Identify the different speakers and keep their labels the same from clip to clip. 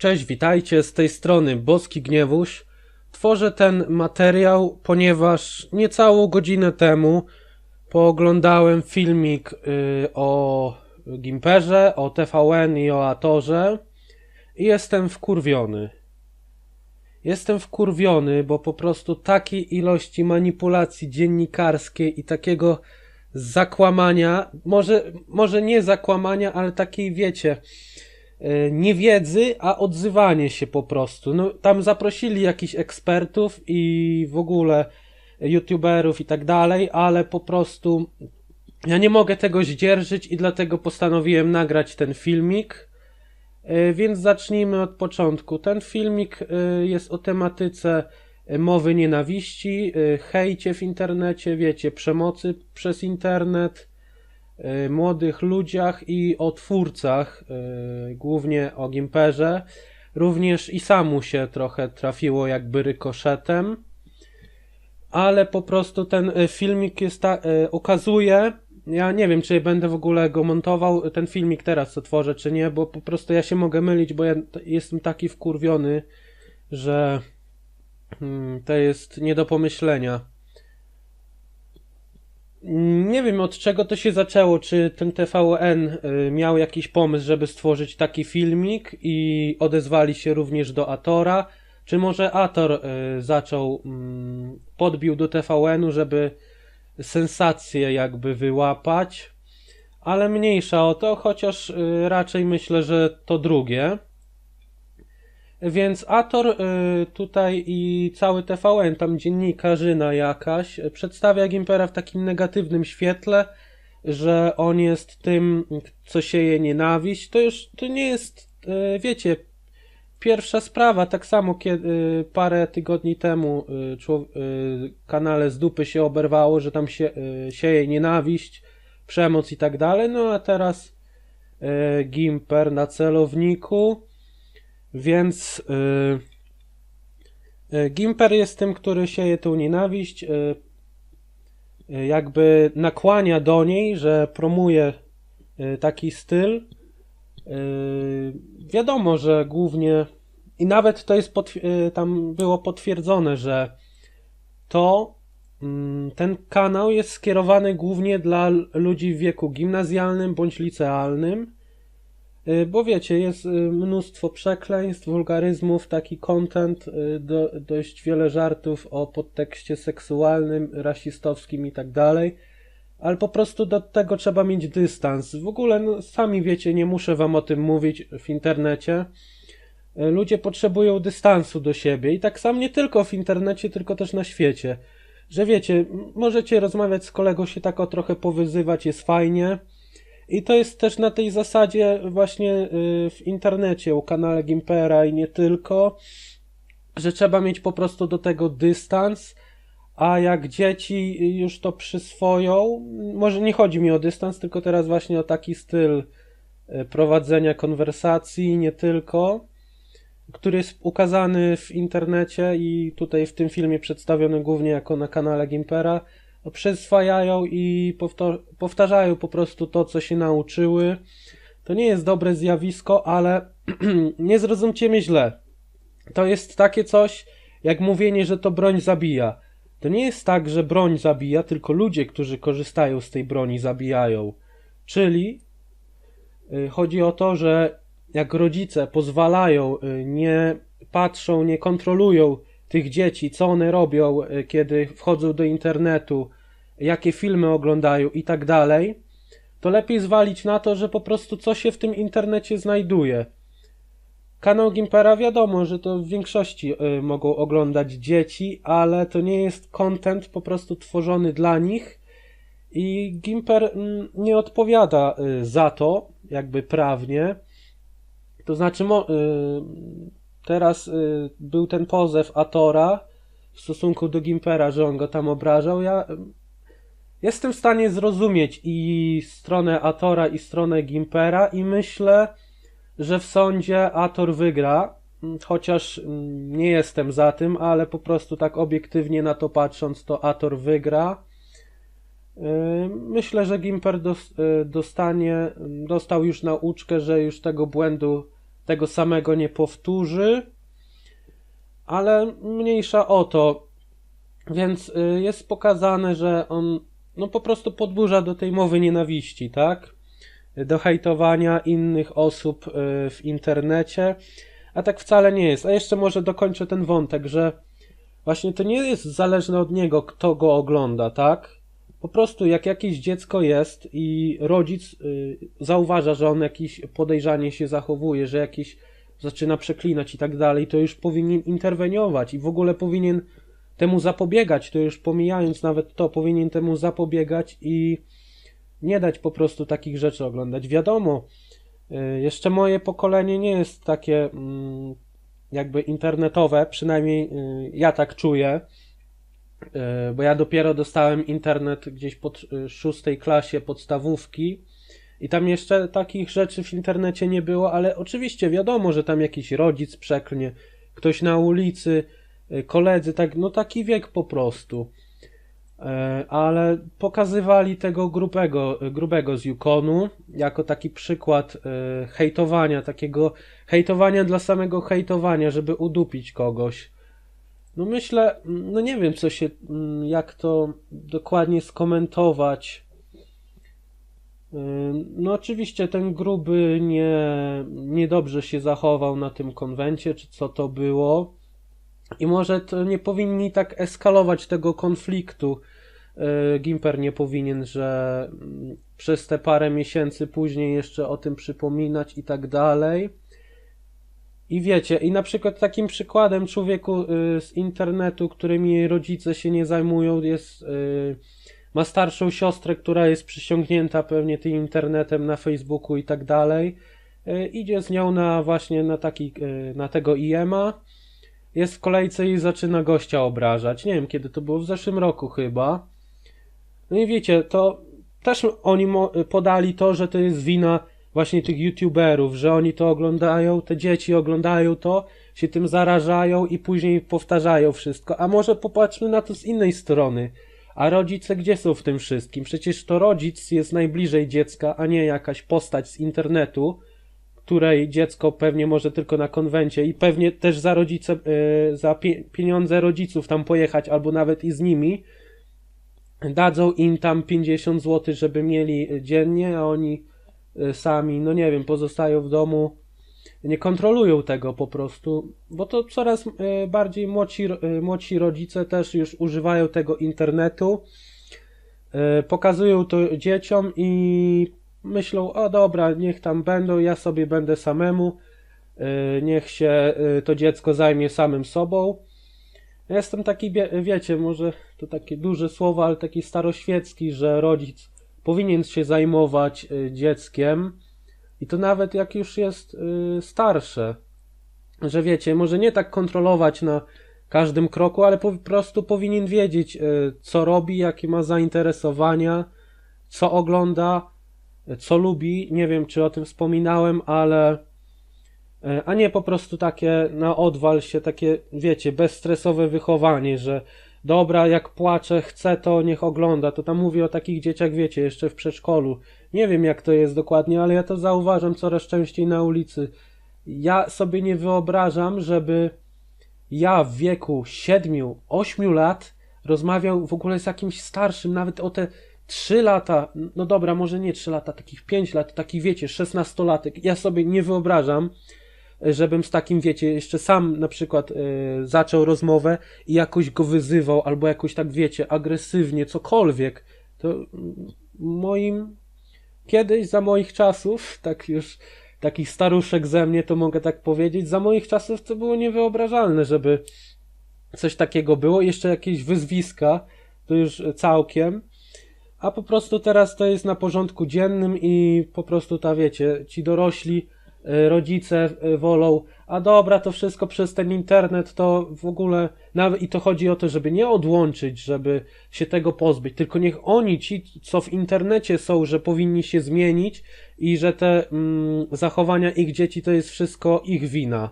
Speaker 1: Cześć, witajcie, z tej strony Boski Gniewuś. Tworzę ten materiał, ponieważ niecałą godzinę temu pooglądałem filmik y, o Gimperze, o TVN i o Atorze i jestem wkurwiony. Jestem wkurwiony, bo po prostu takiej ilości manipulacji dziennikarskiej i takiego zakłamania, może, może nie zakłamania, ale takiej wiecie, niewiedzy, a odzywanie się po prostu. No, tam zaprosili jakichś ekspertów i w ogóle youtuberów i tak dalej, ale po prostu ja nie mogę tego zdzierżyć i dlatego postanowiłem nagrać ten filmik. E, Więc zacznijmy od początku. Ten filmik e, jest o tematyce e, mowy nienawiści, e, hejcie w internecie, wiecie, przemocy przez internet, e, młodych ludziach i o twórcach, e, głównie o Gimperze. Również i samu się trochę trafiło jakby rykoszetem, ale po prostu ten e, filmik jest ta, ukazuje, ja nie wiem, czy będę w ogóle go montował, ten filmik teraz co tworzę, czy nie, bo po prostu ja się mogę mylić, bo ja jestem taki wkurwiony, że mm, to jest nie do pomyślenia. Nie wiem od czego to się zaczęło, czy ten TVN y, miał jakiś pomysł, żeby stworzyć taki filmik i odezwali się również do Atora, czy może Ator y, zaczął, mm, podbił do TVN-u, żeby sensację jakby wyłapać, ale mniejsza o to, chociaż y, raczej myślę, że to drugie. Więc Ator y, tutaj i cały TVN, tam dziennikarzyna jakaś, y, przedstawia Gimpera w takim negatywnym świetle, że on jest tym, co sieje nienawiść. To już to nie jest, y, wiecie, pierwsza sprawa. Tak samo kiedy parę tygodni temu kanale z dupy się oberwało, że tam się sieje nienawiść, przemoc i tak dalej. No a teraz Gimper na celowniku. Więc y, y, Gimper jest tym, który sieje tą nienawiść, y, jakby nakłania do niej, że promuje taki styl. Wiadomo, że głównie i nawet to jest tam było potwierdzone, że to mm, ten kanał jest skierowany głównie dla ludzi w wieku gimnazjalnym bądź licealnym. Y, Bo wiecie, jest y, mnóstwo przekleństw, wulgaryzmów, taki content, y, do, dość wiele żartów o podtekście seksualnym, rasistowskim i tak dalej. Ale po prostu do tego trzeba mieć dystans. W ogóle, no, sami wiecie, nie muszę wam o tym mówić w internecie. Ludzie potrzebują dystansu do siebie i tak samo nie tylko w internecie, tylko też na świecie. Że wiecie, możecie rozmawiać z kolegą, się tak o trochę powyzywać, jest fajnie. I to jest też na tej zasadzie właśnie y, w internecie, u kanale Gimpera i nie tylko, że trzeba mieć po prostu do tego dystans, a jak dzieci już to przyswoją, może nie chodzi mi o dystans, tylko teraz właśnie o taki styl y, prowadzenia konwersacji, nie tylko, który jest ukazany w internecie i tutaj w tym filmie przedstawiony głównie jako na kanale Gimpera, przyswajają i powtarzają po prostu to, co się nauczyły. To nie jest dobre zjawisko, ale nie zrozumcie mnie źle. To jest takie coś, jak mówienie, że to broń zabija. To nie jest tak, że broń zabija, tylko ludzie, którzy korzystają z tej broni, zabijają. Czyli y, chodzi o to, że jak rodzice pozwalają, y, nie patrzą, nie kontrolują tych dzieci, co one robią, y, kiedy wchodzą do internetu, jakie filmy oglądają i tak dalej, to lepiej zwalić na to, że po prostu co się w tym internecie znajduje. Kanał Gimpera wiadomo, że to w większości y, mogą oglądać dzieci, ale to nie jest content po prostu tworzony dla nich i Gimper mm, nie odpowiada y, za to, jakby prawnie. To znaczy, teraz y, był ten pozew Atora w stosunku do Gimpera, że on go tam obrażał. Ja y, jestem w stanie zrozumieć i stronę Atora, i stronę Gimpera, i myślę, że w sądzie Ator wygra. mm, Chociaż mm, nie jestem za tym, ale po prostu tak obiektywnie na to patrząc, to Ator wygra. Y, Myślę, że Gimper y, dostanie, dostał już nauczkę, że już tego błędu tego samego nie powtórzy, ale mniejsza o to. Więc y, jest pokazane, że on no po prostu podburza do tej mowy nienawiści, tak? Do hejtowania innych osób y, w internecie, a tak wcale nie jest. A jeszcze może dokończę ten wątek, że właśnie to nie jest zależne od niego, kto go ogląda, tak? Po prostu jak jakieś dziecko jest i rodzic y, zauważa, że on jakiś podejrzanie się zachowuje, że jakiś zaczyna przeklinać i tak dalej, to już powinien interweniować i w ogóle powinien temu zapobiegać, to już pomijając nawet to, powinien temu zapobiegać i nie dać po prostu takich rzeczy oglądać. Wiadomo, y, jeszcze moje pokolenie nie jest takie mm, jakby internetowe, przynajmniej y, ja tak czuję, bo ja dopiero dostałem internet gdzieś pod szóstej klasie podstawówki i tam jeszcze takich rzeczy w internecie nie było, ale oczywiście wiadomo, że tam jakiś rodzic przeklnie, ktoś na ulicy, koledzy, tak, no taki wiek po prostu. E, ale pokazywali tego grubego, grubego z Yukonu jako taki przykład e, hejtowania, takiego hejtowania dla samego hejtowania, żeby udupić kogoś. No myślę, no nie wiem co się, jak to dokładnie skomentować. No oczywiście ten gruby nie, niedobrze się zachował na tym konwencie, czy co to było. I może to nie powinni tak eskalować tego konfliktu. E, Gimper nie powinien, że mm, przez te parę miesięcy później jeszcze o tym przypominać i tak dalej. I wiecie, i na przykład takim przykładem człowieku y, z internetu, którymi rodzice się nie zajmują, jest y, ma starszą siostrę, która jest przysiągnięta pewnie tym internetem na Facebooku i tak dalej. Y, idzie z nią na właśnie na taki, na tego IEMA jest w kolejce i zaczyna gościa obrażać. Nie wiem, kiedy to było, w zeszłym roku chyba. No i wiecie, to też oni podali to, że to jest wina właśnie tych youtuberów, że oni to oglądają, te dzieci oglądają to, się tym zarażają i później powtarzają wszystko. A może popatrzmy na to z innej strony. A rodzice gdzie są w tym wszystkim? Przecież to rodzic jest najbliżej dziecka, a nie jakaś postać z internetu, której dziecko pewnie może tylko na konwencie i pewnie też za rodzice, e, za pieniądze rodziców tam pojechać, albo nawet i z nimi, dadzą im tam 50 zł, żeby mieli dziennie, a oni sami, no nie wiem, pozostają w domu, nie kontrolują tego po prostu, bo to coraz e, bardziej młodsi, młodsi rodzice też już używają tego internetu, pokazują to dzieciom i myślą, o dobra, niech tam będą, ja sobie będę samemu, y, niech się y, to dziecko zajmie samym sobą. Jestem taki, wiecie, może to takie duże słowo, ale taki staroświecki, że rodzic powinien się zajmować y, dzieckiem i to nawet jak już jest starsze. Że wiecie, może nie tak kontrolować na każdym kroku, ale po prostu powinien wiedzieć, co robi, jakie ma zainteresowania, co ogląda, co lubi, nie wiem czy o tym wspominałem, ale a nie po prostu takie na odwal się, takie wiecie, bezstresowe wychowanie, że dobra, jak płacze, chce to, niech ogląda. To tam mówię o takich dzieciach, wiecie, jeszcze w przedszkolu. Nie wiem jak to jest dokładnie, ale ja to zauważam coraz częściej na ulicy. Ja sobie nie wyobrażam, żeby ja w wieku 7-8 lat rozmawiał w ogóle z jakimś starszym, nawet o te 3 lata, no dobra, może nie 3 lata, takich 5 lat, takich wiecie, 16-latek. Ja sobie nie wyobrażam, żebym z takim, wiecie, jeszcze sam na przykład y, zaczął rozmowę i jakoś go wyzywał, albo jakoś tak, wiecie, agresywnie, cokolwiek. To moim, kiedyś za moich czasów, tak już takich staruszek ze mnie, to mogę tak powiedzieć, za moich czasów to było niewyobrażalne, żeby coś takiego było. Jeszcze jakieś wyzwiska, to już całkiem a po prostu teraz to jest na porządku dziennym i po prostu ta wiecie, ci dorośli rodzice e, wolą, a dobra, to wszystko przez ten internet, to w ogóle nawet i to chodzi o to, żeby nie odłączyć, żeby się tego pozbyć, tylko niech oni, ci, co w internecie są, że powinni się zmienić i że te mm, zachowania ich dzieci to jest wszystko ich wina.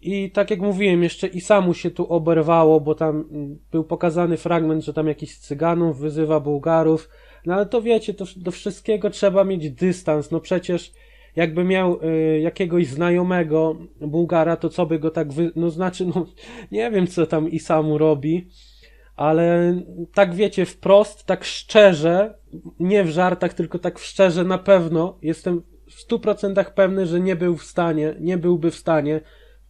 Speaker 1: I tak jak mówiłem, jeszcze i samu się tu oberwało, bo tam był pokazany fragment, że tam jakiś cyganów wyzywa Bułgarów. No ale to wiecie, to do wszystkiego trzeba mieć dystans. No przecież jakby miał y, jakiegoś znajomego Bułgara, to co by go tak wy... No znaczy, no nie wiem co tam Isamu robi, ale tak wiecie, wprost, tak szczerze, nie w żartach, tylko tak szczerze na pewno jestem w 100% pewny, że nie był w stanie, nie byłby w stanie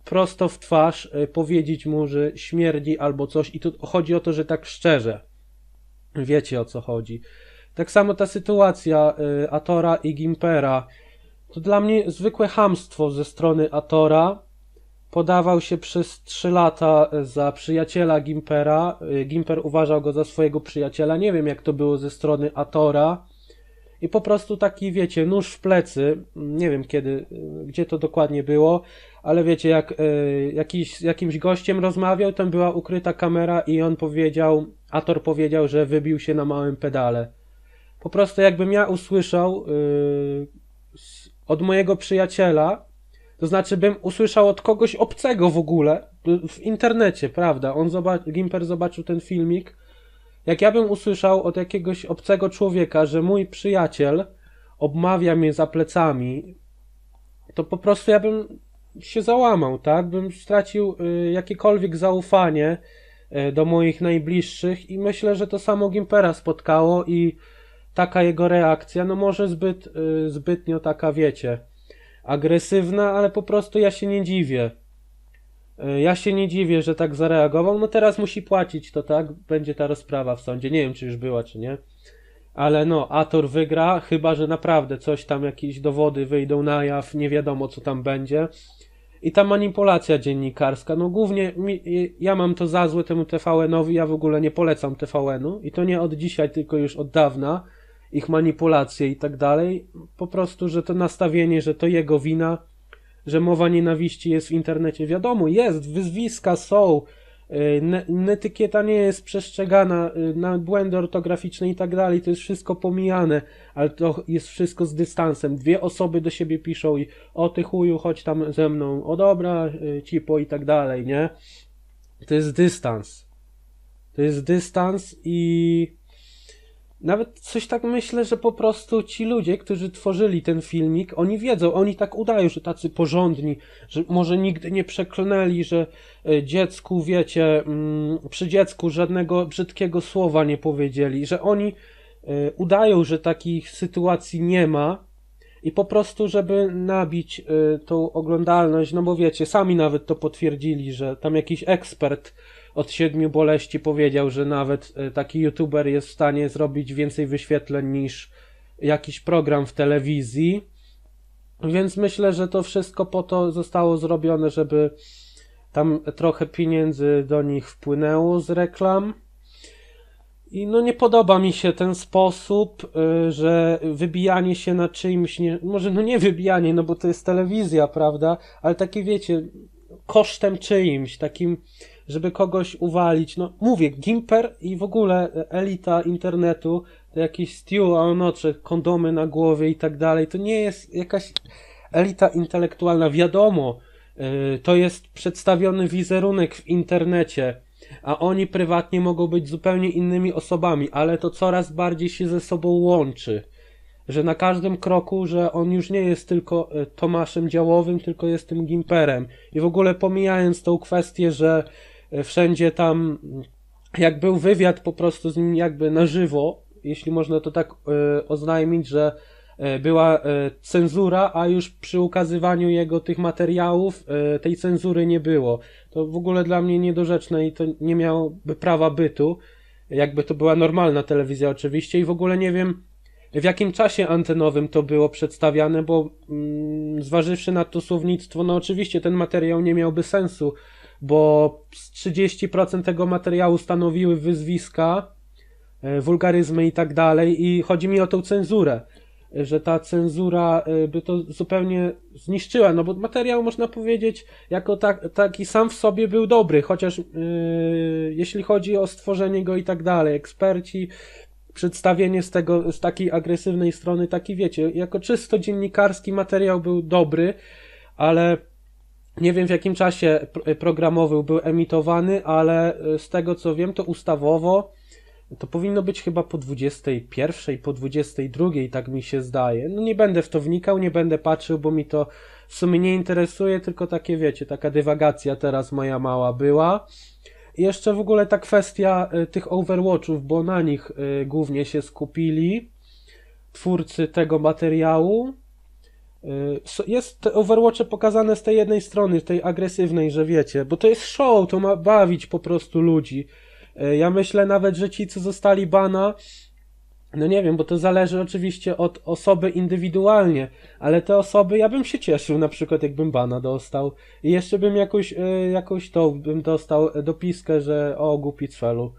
Speaker 1: prosto w twarz y, powiedzieć mu, że śmierdzi albo coś i tu chodzi o to, że tak szczerze. Wiecie o co chodzi. Tak samo ta sytuacja y, Atora i Gimpera. To dla mnie zwykłe hamstwo ze strony Atora. Podawał się przez 3 lata za przyjaciela Gimpera. Y, Gimper uważał go za swojego przyjaciela. Nie wiem jak to było ze strony Atora. I po prostu taki, wiecie, nóż w plecy. Nie wiem kiedy, y, gdzie to dokładnie było, ale wiecie, jak jakiś, jakimś gościem rozmawiał, tam była ukryta kamera i on powiedział, Ator powiedział, że wybił się na małym pedale. Po prostu jakbym ja usłyszał od mojego przyjaciela, to znaczy bym usłyszał od kogoś obcego w ogóle, w internecie, prawda? On zobac- Gimper zobaczył ten filmik. Jak ja bym usłyszał od jakiegoś obcego człowieka, że mój przyjaciel obmawia mnie za plecami, to po prostu ja bym się załamał, tak? Bym stracił y, jakiekolwiek zaufanie y, do moich najbliższych i myślę, że to samo Gimpera spotkało i taka jego reakcja, no może zbyt, y, zbytnio taka, wiecie, agresywna, ale po prostu ja się nie dziwię. Y, ja się nie dziwię, że tak zareagował. No teraz musi płacić, to tak, będzie ta rozprawa w sądzie. Nie wiem, czy już była, czy nie. Ale no, Ator wygra, chyba że naprawdę coś tam, jakieś dowody wyjdą na jaw, nie wiadomo co tam będzie. I ta manipulacja dziennikarska, no głównie mi, ja mam to za złe temu TVN-owi, ja w ogóle nie polecam TVN-u i to nie od dzisiaj, tylko już od dawna ich manipulacje i tak dalej. Po prostu, że to nastawienie, że to jego wina, że mowa nienawiści jest w internecie. Wiadomo, jest, wyzwiska są, y, etykieta nie jest przestrzegana, y, na błędy ortograficzne i tak dalej, to jest wszystko pomijane, ale to jest wszystko z dystansem. Dwie osoby do siebie piszą i o ty chuju, chodź tam ze mną, o dobra, y, cipo i tak dalej, nie? To jest dystans. To jest dystans i nawet coś tak myślę, że po prostu ci ludzie, którzy tworzyli ten filmik, oni wiedzą, oni tak udają, że tacy porządni, że może nigdy nie przeklnęli, że e, dziecku, wiecie, mm, przy dziecku żadnego brzydkiego słowa nie powiedzieli, że oni e, udają, że takich sytuacji nie ma i po prostu, żeby nabić e, tą oglądalność, no bo wiecie, sami nawet to potwierdzili, że tam jakiś ekspert od siedmiu boleści powiedział, że nawet e, taki youtuber jest w stanie zrobić więcej wyświetleń niż jakiś program w telewizji. Więc myślę, że to wszystko po to zostało zrobione, żeby tam trochę pieniędzy do nich wpłynęło z reklam. I no nie podoba mi się ten sposób, e, że wybijanie się na czyimś, nie, może no nie wybijanie, no bo to jest telewizja, prawda? Ale takie wiecie, kosztem czyimś, takim żeby kogoś uwalić. No mówię, Gimper i w ogóle elita internetu, jakiś Stew, czy kondomy na głowie i tak dalej, to nie jest jakaś elita intelektualna. Wiadomo, yy, to jest przedstawiony wizerunek w internecie, a oni prywatnie mogą być zupełnie innymi osobami, ale to coraz bardziej się ze sobą łączy. Że na każdym kroku, że on już nie jest tylko y, Tomaszem Działowym, tylko jest tym Gimperem. I w ogóle pomijając tą kwestię, że E, wszędzie tam, jak był wywiad po prostu z nim jakby na żywo, jeśli można to tak e, oznajmić, że e, była cenzura, a już przy ukazywaniu jego tych materiałów tej cenzury nie było. To w ogóle dla mnie niedorzeczne i to nie miałoby prawa bytu, jakby to była normalna telewizja oczywiście i w ogóle nie wiem w jakim czasie antenowym to było przedstawiane, bo mm, zważywszy na to słownictwo, no oczywiście ten materiał nie miałby sensu, bo 30% tego materiału stanowiły wyzwiska, e, wulgaryzmy i tak dalej. I chodzi mi o tą cenzurę, że ta cenzura e, by to zupełnie zniszczyła, no bo materiał można powiedzieć jako tak, taki sam w sobie był dobry, chociaż yy, jeśli chodzi o stworzenie go i tak dalej, eksperci przedstawienie z tego, z takiej agresywnej strony, taki wiecie, jako czysto dziennikarski materiał był dobry, ale nie wiem w jakim czasie programowy był emitowany, ale e, z tego co wiem, to ustawowo To powinno być chyba po 21, po 22, tak mi się zdaje. No nie będę w to wnikał, nie będę patrzył, bo mi to w sumie nie interesuje, tylko takie wiecie, taka dywagacja teraz moja mała była. I jeszcze w ogóle ta kwestia y, tych Overwatchów, bo na nich y, głównie się skupili twórcy tego materiału. Y, Jest te Overwatche pokazane z tej jednej strony, tej agresywnej, że wiecie, bo to jest show, to ma bawić po prostu ludzi. Y, Ja myślę nawet, że ci, co zostali bana, no nie wiem, bo to zależy oczywiście od osoby indywidualnie, ale te osoby, ja bym się cieszył na przykład, jakbym bana dostał i jeszcze bym jakąś, y, jakąś to, bym dostał dopiskę, że o, głupi cfelu.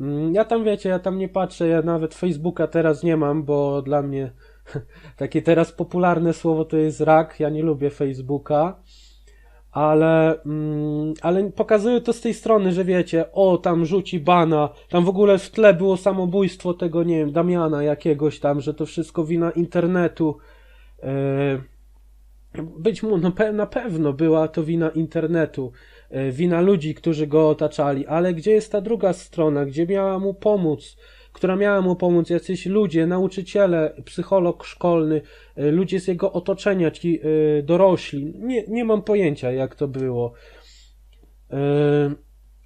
Speaker 1: Mm, Ja tam wiecie, ja tam nie patrzę, ja nawet Facebooka teraz nie mam, bo dla mnie takie teraz popularne słowo to jest rak, ja nie lubię Facebooka, ale, mm, ale pokazuję to z tej strony, że wiecie, o tam rzuci bana, tam w ogóle w tle było samobójstwo tego, nie wiem, Damiana jakiegoś tam, że to wszystko wina internetu. Yy, być mu, no na pewno była to wina internetu, yy, wina ludzi, którzy go otaczali, ale gdzie jest ta druga strona, gdzie miała mu pomóc, która miała mu pomóc, jacyś ludzie, nauczyciele, psycholog szkolny, y, ludzie z jego otoczenia, ci y, dorośli. Nie, nie mam pojęcia, jak to było. Y,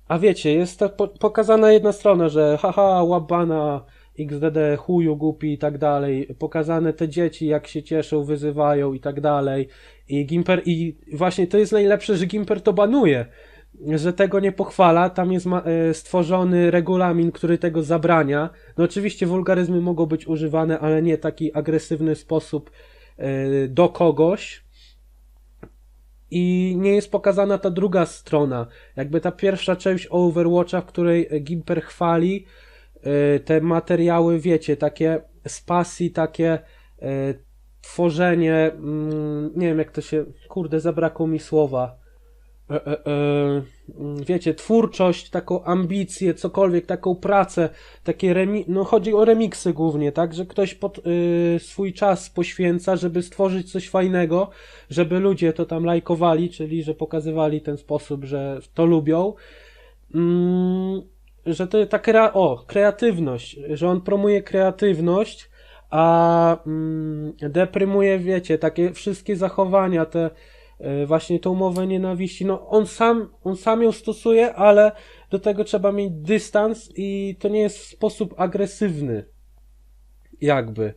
Speaker 1: A wiecie, jest pokazana jedna strona, że haha, łabana, XDD, chuju, głupi i tak dalej. Pokazane te dzieci, jak się cieszą, wyzywają i tak dalej. I Gimper, i właśnie to jest najlepsze, że Gimper to banuje że tego nie pochwala, tam jest e, stworzony regulamin, który tego zabrania. No oczywiście wulgaryzmy mogą być używane, ale nie taki agresywny sposób e, do kogoś. I nie jest pokazana ta druga strona. Jakby ta pierwsza część Overwatcha, w której Gimper chwali e, te materiały, wiecie, takie z pasji, takie tworzenie, mm, nie wiem jak to się, kurde, zabrakło mi słowa wiecie, twórczość, taką ambicję, cokolwiek, taką pracę, takie remi- no chodzi o remiksy głównie, tak, że ktoś pod y, swój czas poświęca, żeby stworzyć coś fajnego, żeby ludzie to tam lajkowali, czyli że pokazywali ten sposób, że to lubią. Mm, że to ta krea- o, kreatywność, że on promuje kreatywność, a mm, deprymuje, wiecie, takie wszystkie zachowania, te e, właśnie tą mowę nienawiści. No on sam, on sam ją stosuje, ale do tego trzeba mieć dystans i to nie jest w sposób agresywny. Jakby.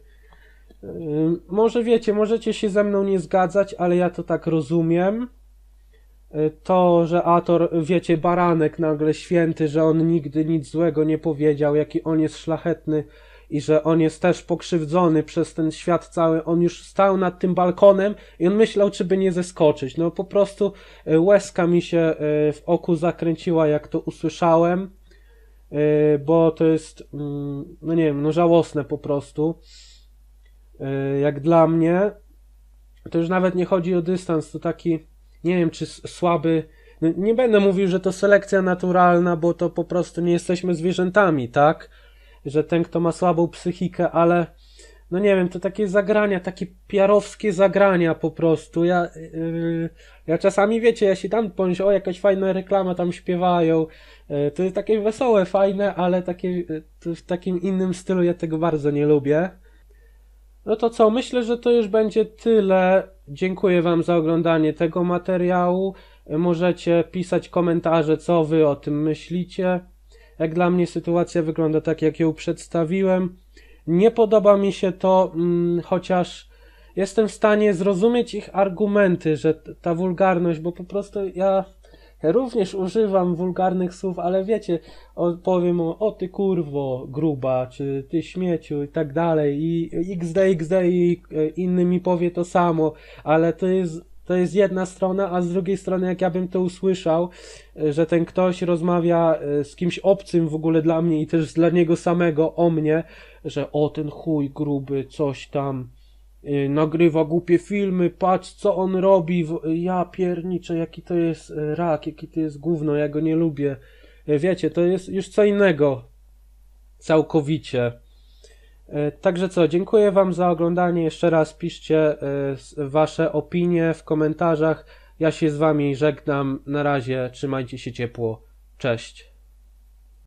Speaker 1: Ym, Może wiecie, możecie się ze mną nie zgadzać, ale ja to tak rozumiem. Y, To, że Ator, wiecie, baranek nagle święty, że on nigdy nic złego nie powiedział, jaki on jest szlachetny i że on jest też pokrzywdzony przez ten świat cały. On już stał nad tym balkonem i on myślał, czy by nie zeskoczyć. No po prostu y, łezka mi się y, w oku zakręciła, jak to usłyszałem, y, bo to jest, mm, no nie wiem, no żałosne po prostu. Jak dla mnie, to już nawet nie chodzi o dystans, to taki, nie wiem, czy słaby. No, nie będę mówił, że to selekcja naturalna, bo to po prostu nie jesteśmy zwierzętami, tak? Że ten, kto ma słabą psychikę, ale no nie wiem, to takie zagrania, takie piarowskie zagrania po prostu. Ja, yy, ja czasami, wiecie, ja się tam pomyśl, o jakaś fajna reklama, tam śpiewają. Yy, to jest takie wesołe, fajne, ale takie, yy, w takim innym stylu ja tego bardzo nie lubię. No to co, myślę, że to już będzie tyle. Dziękuję Wam za oglądanie tego materiału. Możecie pisać komentarze, co Wy o tym myślicie. Jak dla mnie sytuacja wygląda tak, jak ją przedstawiłem. Nie podoba mi się to, mm, chociaż jestem w stanie zrozumieć ich argumenty, że ta wulgarność, bo po prostu ja, również używam wulgarnych słów, ale wiecie, powiem o, o ty kurwo gruba, czy ty śmieciu i tak dalej i XD, XD i e, inny mi powie to samo, ale to jest to jest jedna strona, a z drugiej strony jak ja bym to usłyszał, e, że ten ktoś rozmawia e, z kimś obcym w ogóle dla mnie i też dla niego samego o mnie, że o ten chuj gruby, coś tam y, nagrywa głupie filmy, patrz co on robi, ja pierniczę, jaki to jest rak, jaki to jest gówno, ja go nie lubię. Wiecie, to jest już co innego. Całkowicie. Y, Także co, dziękuję Wam za oglądanie. Jeszcze raz piszcie s- Wasze opinie w komentarzach. Ja się z Wami żegnam. Na razie, trzymajcie się ciepło. Cześć.